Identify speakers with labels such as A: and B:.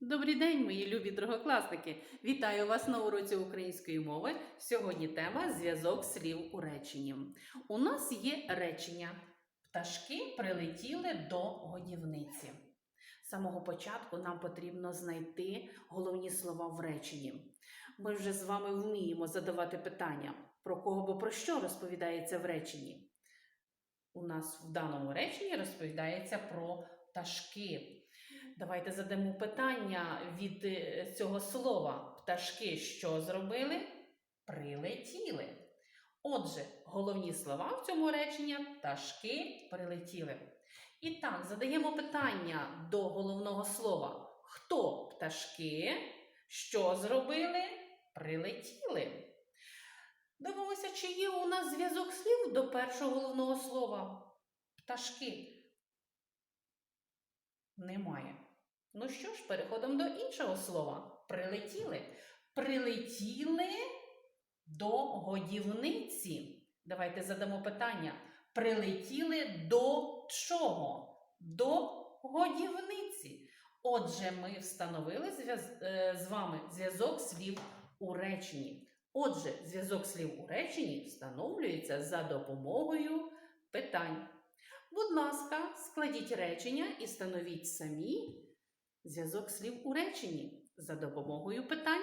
A: Добрий день, мої любі другокласники! Вітаю вас на уроці української мови. Сьогодні тема зв'язок слів у реченні. У нас є речення. Пташки прилетіли до годівниці. З самого початку нам потрібно знайти головні слова в реченні. Ми вже з вами вміємо задавати питання, про кого або про що розповідається в реченні. У нас в даному реченні розповідається про пташки. Давайте задамо питання від е, цього слова. Пташки що зробили? Прилетіли. Отже, головні слова в цьому реченні пташки прилетіли. І так, задаємо питання до головного слова. Хто пташки? Що зробили? Прилетіли. Дивимося, чи є у нас зв'язок слів до першого головного слова. Пташки. Немає. Ну що ж, переходимо до іншого слова. Прилетіли. Прилетіли до годівниці. Давайте задамо питання. Прилетіли до чого? До годівниці. Отже, ми встановили е, з вами зв'язок слів у реченні. Отже, зв'язок слів у реченні встановлюється за допомогою питань. Будь ласка, складіть речення і встановіть самі Зв'язок слів у реченні за допомогою питань.